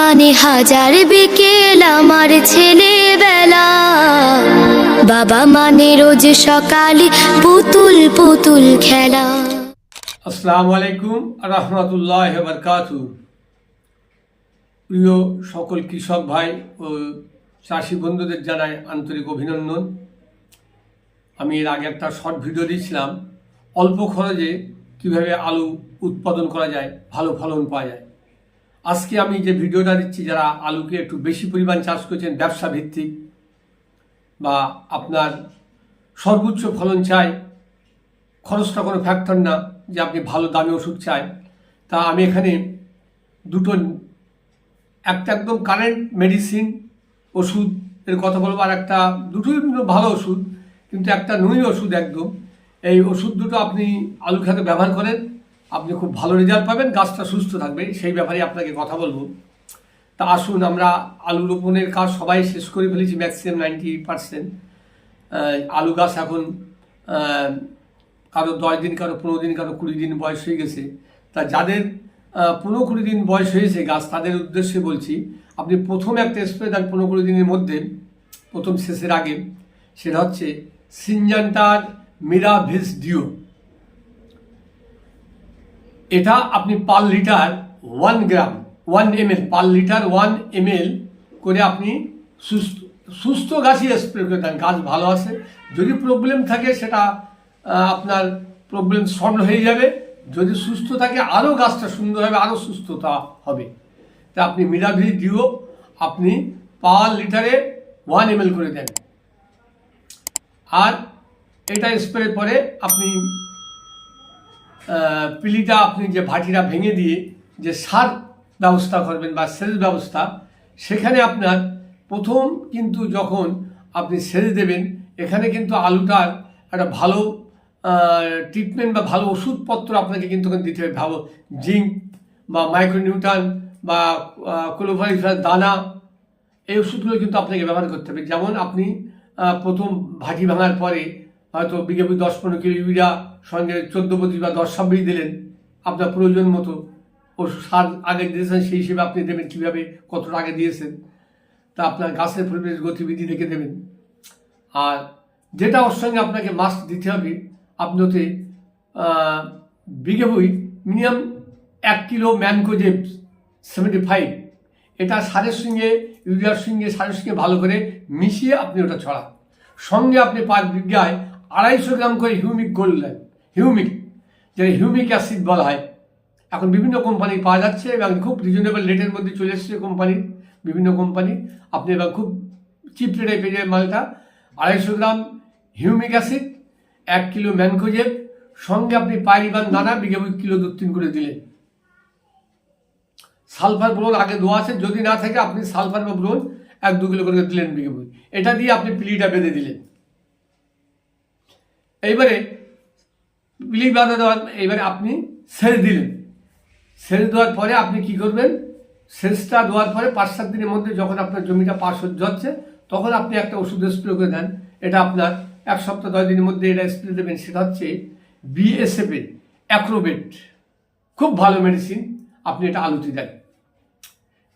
মানে হাজার বিকেল আমার ছেলেবেলা। বাবা মানে রোজ সকালে পুতুল পুতুল খেলা। আসসালামু আলাইকুম রহমতুল্লাহ বরকাতু। প্রিয় সকল কৃষক ভাই ও চাষি বন্ধুদের জানাই আন্তরিক অভিনন্দন। আমি এর আগে একটা শর্ট ভিডিও দিয়েছিলাম। অল্প খরচে কীভাবে আলু উৎপাদন করা যায়, ভালো ফলন পাওয়া যায়। আজকে আমি যে ভিডিওটা দিচ্ছি, যারা আলুকে একটু বেশি পরিমাণ চাষ করছেন ব্যবসা ভিত্তিক বা আপনার সর্বোচ্চ ফলন চাই, খরচটা কোনো ফ্যাক্টর না যে আপনি ভালো দামি ওষুধ চাই, তা আমি এখানে দুটো একটা একদম কারেন্ট মেডিসিন ওষুধ, এর কথা বলব, আর একটা দুটোই ভালো ওষুধ, কিন্তু একটা নুই ওষুধ একদম। এই ওষুধ দুটো আপনি আলু খেতে ব্যবহার করেন আপনি খুব ভালো রেজাল্ট পাবেন, গাছটা সুস্থ থাকবে, সেই ব্যাপারে আপনাকে কথা বলব। তা আসুন, আমরা আলু রোপণের কাজ সবাই শেষ করে ফেলেছি ম্যাক্সিমাম নাইনটি পার্সেন্ট আলু গাছ এখন কারও দশ দিন, কারও পনেরো দিন, কারও কুড়ি দিন বয়স হয়ে গেছে। তা যাদের পনেরো কুড়ি দিন বয়স হয়েছে গাছ, তাদের উদ্দেশ্যে বলছি, আপনি প্রথম একটা স্প্রে দেন পনেরো কুড়ি দিনের মধ্যে, প্রথম শেষের আগে, সেটা হচ্ছে সিনজান্টার মিরাভিস ডিও। এটা আপনি per litre one gram one ml per litre one ml করে আপনি সুস্থ সুস্থ গাছই স্প্রে করে দেন, গাছ ভালো আছে। যদি প্রবলেম থাকে সেটা আপনার প্রবলেম সলভ হয়ে যাবে। যদি সুস্থ থাকে, আরও গাছটা সুন্দর হবে, আরও সুস্থতা হবে। তা আপনি মিরাভি ডিও আপনি পার লিটারে ওয়ান এমএল করে দেন। আর এটা স্প্রে পরে আপনি পিলিটা আপনি যে ভাটিটা ভেঙে দিয়ে যে সার ব্যবস্থা করবেন বা সেচ ব্যবস্থা, সেখানে আপনার প্রথম কিন্তু যখন আপনি সেচ দেবেন, এখানে কিন্তু আলুটার একটা ভালো ট্রিটমেন্ট বা ভালো ওষুধপত্র আপনাকে কিন্তু দিতে হবে। ভালো জিঙ্ক বা মাইক্রোনিউট্রান বা ক্লোভারিফাস দানা, এই ওষুধগুলো কিন্তু আপনাকে ব্যবহার করতে হবে। যেমন আপনি প্রথম ভাটি ভাঙার পরে হয়তো বিঘে প্রতি দশ পনেরো কিলো ইউরিয়া সঙ্গে চোদ্দ পঁচিশ বা দশ ছাব্বিশ দিলেন। আপনার প্রয়োজন মতো ওষুধ সার আগে দিয়েছেন সেই হিসেবে আপনি দেবেন কীভাবে কতটা আগে দিয়েছেন। তা আপনার গাছের পরিবেশ গতিবিধি দেখে দেবেন। আর যেটা ওর সঙ্গে আপনাকে মাস্ক দিতে হবে আপনি আহ, বিঘে মিনিমাম এক কিলো ম্যানকোজেব সেভেন্টি ফাইভ এটা সারের সঙ্গে ইউরিয়ার সঙ্গে সারের সঙ্গে ভালো করে মিশিয়ে আপনি ওটা ছড়ান। সঙ্গে আপনি পাঁচ বিঘায় আড়াইশো গ্রাম করে হিউমিক করলেন হিউমিক, যেটা হিউমিক অ্যাসিড বলা হয়। এখন বিভিন্ন কোম্পানি পাওয়া যাচ্ছে এবং খুব রিজনেবল রেটের মধ্যে চলে এসছে কোম্পানি, বিভিন্ন কোম্পানি। আপনি এবার খুব চিপ রেটে পেয়ে যাবেন মালটা। আড়াইশো গ্রাম হিউমিক অ্যাসিড, এক কিলো ম্যানকোজেব, সঙ্গে আপনি পাইরিবান দানা, বিঘে কিলো দু তিন করে দিলেন। সালফার ব্রোন আগে দেওয়া আছে, যদি না থাকে আপনি সালফার বা ব্রোন এক দু কিলো করে দিলেন বিঘে এটা দিয়ে আপনি পিলিটা বেঁধে দিলেন। এইবারে পিলি বাঁধা দেওয়ার, এইবারে আপনি সেচ দিলেন। সেচ দেওয়ার পরে আপনি কি করবেন? সেচটা দেওয়ার পরে পাঁচ সাত দিনের মধ্যে যখন আপনার জমিটা হচ্ছে হচ্ছে তখন আপনি একটা ওষুধ স্প্রে করে দেন। এটা আপনার এক সপ্তাহ, দশ দিনের মধ্যে এটা স্প্রে দেবেন। সেটা হচ্ছে বিএসএফ এর অ্যাক্রোবেট খুব ভালো মেডিসিন আপনি এটা আলুতে দেন।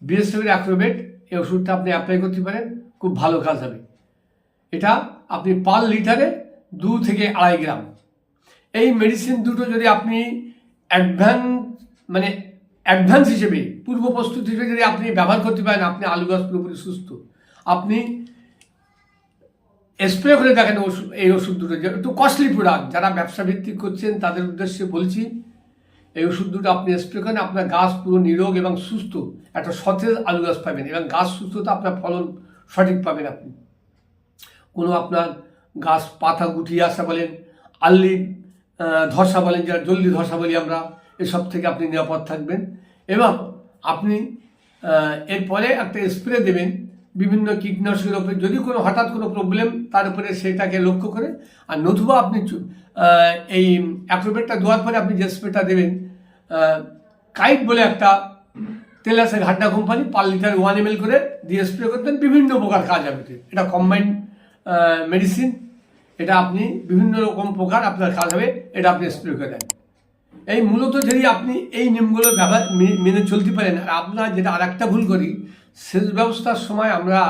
বিএসএফের অ্যাক্রোবেট এই ওষুধটা আপনি অ্যাপ্লাই করতে পারেন। খুব ভালো কাজ হবে। এটা আপনি পার লিটারে দু থেকে আড়াই গ্রাম। এই মেডিসিন দুটো যদি আপনি অ্যাডভান্স মানে অ্যাডভান্স হিসেবে, পূর্ব প্রস্তুতি হিসেবে যদি আপনি ব্যবহার করতে পারেন, আপনি আলু গাছ পুরোপুরি সুস্থ। আপনি স্প্রে করে দেখেন ওষুধ, এই ওষুধ দুটো। একটু কস্টলি প্রোডাক্ট যারা ব্যবসা ভিত্তিক করছেন, তাদের উদ্দেশ্যে বলছি, এই ওষুধ দুটো আপনি স্প্রে করেন, আপনার গাছ পুরো নিরোগ এবং সুস্থ। একটা সতেজ আলু গাছ পাবেন এবং গাছ সুস্থতা আপনার ফলন সঠিক পাবেন আপনি। কোনো আপনার গাছ পাতা গুটিয়ে আসা বলেন, আল্লি ধসা বলেন, যারা জলদি ধসা বলি আমরা, এসব থেকে আপনি নিরাপদ থাকবেন। এবং আপনি এরপরে একটা স্প্রে দেবেন, বিভিন্ন কীটনাশকের উপরে। যদি কোনো হঠাৎ কোনো প্রবলেম তার উপরে সেটাকে লক্ষ্য করে। আর নতুবা আপনি এই অ্যাক্রোবেটটা দেওয়ার পরে আপনি যে স্প্রেটা দেবেন কাইট বলে একটা তেল আছে ঘাটনা company per litre one M করে দিয়ে স্প্রে করতেন। বিভিন্ন প্রকার কাজ হবে। এটা কম্বাইন্ড মেডিসিন এটা আপনি বিভিন্ন রকম প্রকার আপনার কাজ হবে, এটা আপনি স্প্রে করে দেন। এই মূলত যদি আপনি এই নিয়মগুলো ব্যবহার মেনে চলতে পারেন, আর আপনার যেটা আর একটা ভুল করি, সেচ ব্যবস্থার সময় আমরা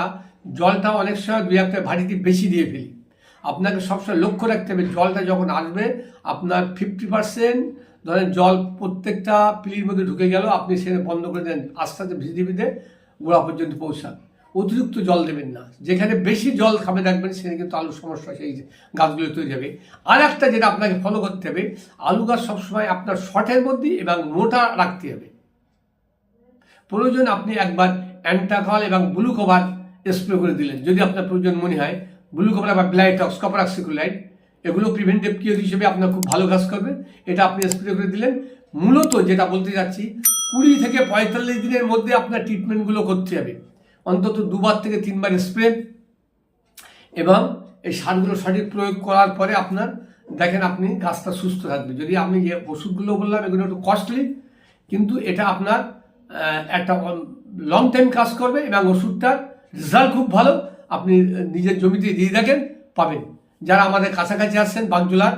জলটা অনেক সময় দুই একটা ভাটিতে বেশি দিয়ে ফেলি। আপনাকে সবসময় লক্ষ্য রাখতে হবে, জলটা যখন আসবে, আপনার ফিফটি পার্সেন্ট ধরেন জল প্রত্যেকটা পিলির মধ্যে ঢুকে গেল, আপনি সেটা বন্ধ করে দেন, আস্তে আস্তে ভিজে ভিজে গোড়া পর্যন্ত পৌঁছান। অতিরিক্ত জল দেবেন না। যেখানে বেশি জল খাবে রাখবেন সেখানে কিন্তু আলুর সমস্যা সেই গাছগুলো তৈরি হবে। আর একটা যেটা আপনাকে ফলো করতে হবে, আলু গাছ সবসময় আপনার শর্টের মধ্যে এবং মোটা রাখতে হবে। প্রয়োজন আপনি একবার অ্যান্টাকল এবং ব্লু কভার স্প্রে করে দিলেন। যদি আপনার প্রয়োজন মনে হয়, ব্লু কভার বা ব্লাইটক্স কপার এগুলো প্রিভেন্টিভ কিওর হিসেবে আপনার খুব ভালো কাজ করবে। এটা আপনি স্প্রে করে দিলেন। মূলত যেটা বলতে যাচ্ছি, কুড়ি থেকে পঁয়তাল্লিশ দিনের মধ্যে আপনার ট্রিটমেন্টগুলো করতে হবে। অন্তত দুবার থেকে তিনবার স্প্রে এবং এই সারগুলো সঠিক প্রয়োগ করার পরে আপনার, দেখেন আপনি গাছটা সুস্থ থাকবে। যদি আমি যে ওষুধগুলো বললাম, এগুলো একটু কস্টলি কিন্তু এটা আপনার একটা লং টাইম কাজ করবে এবং ওষুধটার রেজাল্ট খুব ভালো, আপনি নিজের জমিতে দিয়ে দেখেন, পাবেন। যারা আমাদের কাছাকাছি আসছেন বাগজোলার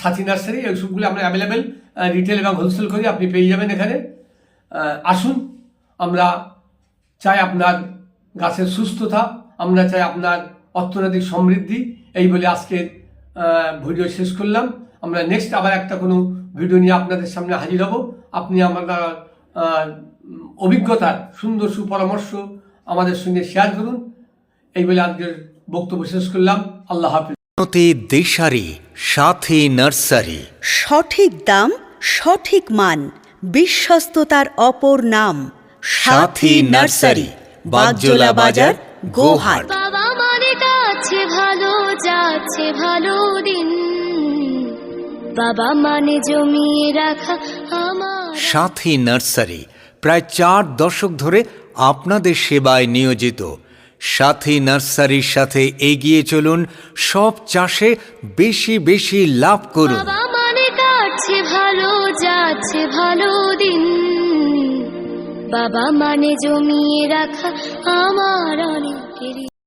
সাথী নার্সারি, এই ওষুধগুলো আমরা অ্যাভেলেবেল রিটেল এবং হোলসেল করি, আপনি পেয়ে যাবেন এখানে। আসুন, আমরা চাই আপনার গাছের সুস্থতা আমরা চাই আপনার অর্থনৈতিক সমৃদ্ধি। এই বলে আজকের ভিডিও শেষ করলাম। আমরা নেক্সট আবার একটা কোনো ভিডিও নিয়ে আপনাদের সামনে হাজির হব। আপনি আমার অভিজ্ঞতার সুন্দর সুপরামর্শ আমাদের সঙ্গে শেয়ার করুন। এই বলে আজকের বক্তব্য শেষ করলাম। আল্লাহ হাফিজ। দিশারি সাথী নার্সারি। সঠিক দাম সঠিক মান বিশ্বস্ততার অপর নাম সাথী নার্সারি। বাগজোলা বাজার গোহাট। বাবা মানে কাছে ভালো যাচ্ছে ভালো দিন। বাবা মানে জমিয়ে রাখা আমার। সাথী নার্সারি প্রায় চার দশক ধরে আপনাদের সেবায় নিয়োজিত। সাথী নার্সারির সাথে এগিয়ে চলুন সব চাষে বেশি বেশি লাভ করুন। বাবা মানে কাছে ভালো যাচ্ছে ভালো দিন। বাবা মানে জমিয়ে রাখা আমার অনেকেরই